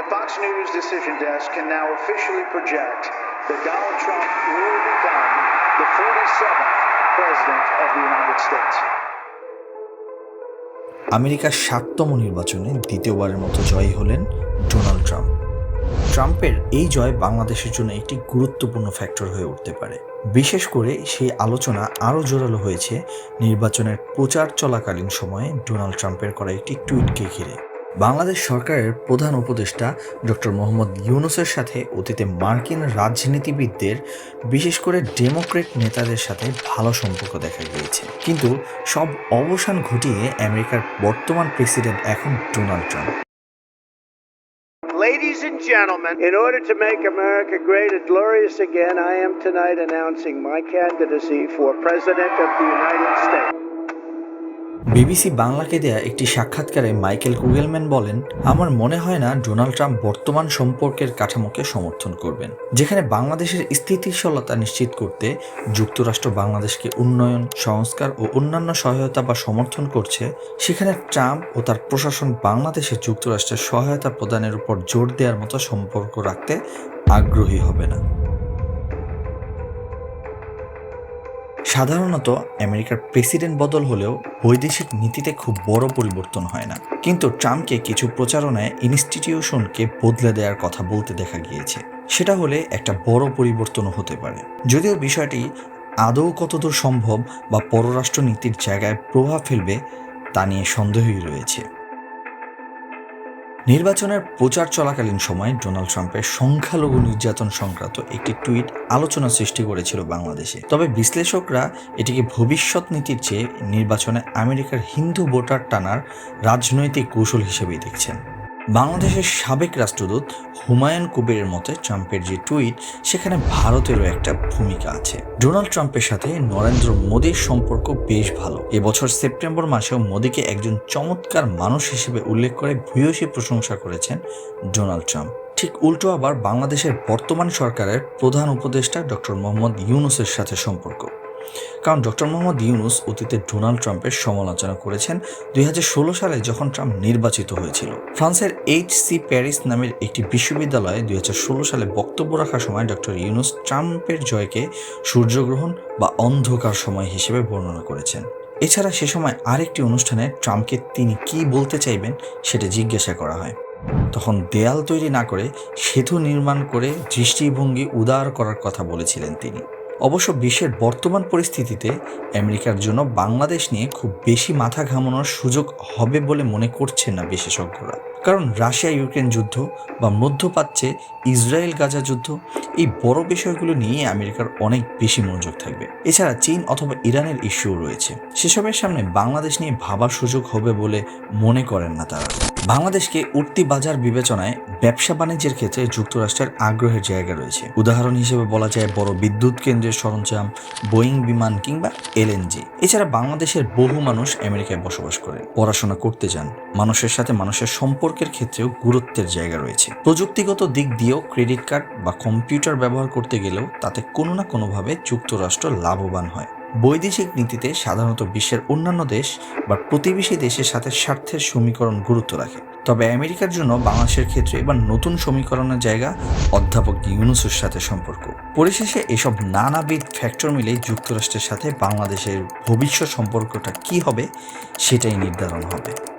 The Fox News decision desk can now officially project that Donald Trump will become the 47th President of the United States. আমেরিকার ষাটতম নির্বাচনে দ্বিতীয়বারের মতো জয়ী হলেন Donald Trump. ট্রাম্পের এই জয় বাংলাদেশের জন্য একটি গুরুত্বপূর্ণ ফ্যাক্টর হয়ে উঠতে পারে। বিশেষ করে সেই আলোচনা আরও জোরালো হয়েছে নির্বাচনের প্রচার চলাকালীন সময়ে ডোনাল্ড ট্রাম্পের করা একটি টুইটকে ঘিরে। বাংলাদেশ সরকারের প্রধান উপদেষ্টা ডক্টর মোহাম্মদ ইউনুসের সাথে অতীতে মার্কিন রাজনীতিবিদদের বিশেষ করে ডেমোক্রেট নেতাদের সাথে ভালো সম্পর্ক দেখা গিয়েছে কিন্তু সব অবসান ঘটিয়ে আমেরিকার বর্তমান প্রেসিডেন্ট এখন Donald Trump Ladies and gentlemen, in order to make America great and glorious again, I am tonight announcing my candidacy for President of the United States. BBC বাংলাকে দেয়া একটি সাক্ষাৎকারে মাইকেল কুগেলম্যান বলেন, আমার মনে হয় না ডোনাল্ড ট্রাম্প বর্তমান সম্পর্কের কাঠামোকে সমর্থন করবেন, যেখানে বাংলাদেশের স্থিতিশীলতা নিশ্চিত করতে যুক্তরাষ্ট্র বাংলাদেশকে উন্নয়ন, সংস্কার ও অন্যান্য সহায়তা বা সমর্থন করছে। সেখানে ট্রাম্প ও তার প্রশাসন বাংলাদেশে যুক্তরাষ্ট্রের সহায়তা প্রদানের উপর জোর দেওয়ার মতো সম্পর্ক রাখতে আগ্রহী হবে না। সাধারণত আমেরিকার প্রেসিডেন্ট বদল হলেও বৈদেশিক নীতিতে খুব বড় পরিবর্তন হয় না। কিন্তু ট্রাম্পকে কিছু প্রচারণায় ইনস্টিটিউশনকে বদলে দেওয়ার কথা বলতে দেখা গিয়েছে। সেটা হলে একটা বড় পরিবর্তনও হতে পারে। যদিও বিষয়টি আদৌ কতদূর সম্ভব বা পররাষ্ট্র নীতির জায়গায় প্রভাব ফেলবে তা নিয়ে সন্দেহই রয়েছে। নির্বাচনের প্রচার চলাকালীন সময় ডোনাল্ড ট্রাম্পের সংখ্যালঘু নির্যাতন সংক্রান্ত একটি টুইট আলোচনা সৃষ্টি করেছিল বাংলাদেশে। তবে বিশ্লেষকরা এটিকে ভবিষ্যৎ নীতির চেয়ে নির্বাচনে আমেরিকার হিন্দু ভোটার টানার রাজনৈতিক কৌশল হিসেবেই দেখছেন। বাংলাদেশের সাবেক রাষ্ট্রদূত হুমায়ুন কুবেরের মতে ট্রাম্পের যে টুইট, সেখানে ভারতেরও একটা ভূমিকা আছে। ডোনাল্ড ট্রাম্পের সাথে নরেন্দ্র মোদীর সম্পর্ক বেশ ভালো। এবছর সেপ্টেম্বর মাসেও মোদীকে একজন চমৎকার মানুষ হিসেবে উল্লেখ করে ভূয়সী প্রশংসা করেছেন ডোনাল্ড ট্রাম্প। ঠিক উল্টো আবার বাংলাদেশের বর্তমান সরকারের প্রধান উপদেষ্টা ডক্টর মোহাম্মদ ইউনুসের সাথে সম্পর্ক। কারণ ডক্টর মোহাম্মদ ইউনুস অতীতে ডোনাল্ড ট্রাম্পের সমালোচনা করেছেন দুই হাজার ষোলো সালে যখন ট্রাম্প নির্বাচিত হয়েছিল। ফ্রান্সের এইচ সি প্যারিস নামের একটি বিশ্ববিদ্যালয়ে দুই হাজার ষোলো সালে বক্তব্য রাখার সময় ডক্টর ইউনুস ট্রাম্পের জয়কে সূর্যগ্রহণ বা অন্ধকার সময় হিসেবে বর্ণনা করেছেন। এছাড়া সে সময় আরেকটি অনুষ্ঠানে ট্রাম্পকে তিনি কি বলতে চাইবেন সেটা জিজ্ঞাসা করা হয়। তখন দেয়াল তৈরি না করে সেতু নির্মাণ করে দৃষ্টিভঙ্গি উদার করার কথা বলেছিলেন তিনি। অবশ্য বিশ্বের বর্তমান পরিস্থিতিতে আমেরিকার জন্য বাংলাদেশ নিয়ে খুব বেশি মাথা ঘামানোর সুযোগ হবে বলে মনে করছেন না বিশেষজ্ঞরা। কারণ রাশিয়া ইউক্রেন যুদ্ধ বা মধ্যপ্রাচ্যে ইসরায়েল গাজা যুদ্ধ, এই বড় বিষয়গুলো নিয়ে আমেরিকার অনেক বেশি মনোযোগ থাকবে। এছাড়া চীন অথবা ইরানের ইস্যুও রয়েছে। সেসবের সামনে বাংলাদেশ নিয়ে ভাবার সুযোগ হবে বলে মনে করেন না তারা। বাংলাদেশকে উঠতি বাজার বিবেচনায় ব্যবসা বাণিজ্যের ক্ষেত্রে যুক্তরাষ্ট্রের আগ্রহের জায়গা রয়েছে। উদাহরণ হিসেবে বলা যায় বড় বিদ্যুৎ কেন্দ্রের সরঞ্জাম, বোয়িং বিমান কিংবা এলএনজি এছাড়া বাংলাদেশের বহু মানুষ আমেরিকায় বসবাস করে, পড়াশোনা করতে যান। মানুষের সাথে মানুষের সম্পর্কের ক্ষেত্রেও গুরুত্বের জায়গা রয়েছে। প্রযুক্তিগত দিক দিয়েও ক্রেডিট কার্ড বা কম্পিউটার ব্যবহার করতে গেলেও তাতে কোনো না কোনোভাবে যুক্তরাষ্ট্র লাভবান হয়। বৈদেশিক নীতিতে সাধারণত বিশ্বের অন্যান্য দেশ বা প্রতিবেশী দেশের সাথে স্বার্থের সমীকরণ গুরুত্ব রাখে। তবে আমেরিকার জন্য বাংলাদেশের ক্ষেত্রে এবার নতুন সমীকরণের জায়গা অধ্যাপক ইউনুসের সাথে সম্পর্ক। পরিশেষে এসব নানাবিধ ফ্যাক্টর মিলে যুক্তরাষ্ট্রের সাথে বাংলাদেশের ভবিষ্যৎ সম্পর্কটা কি হবে সেটাই নির্ধারণ হবে।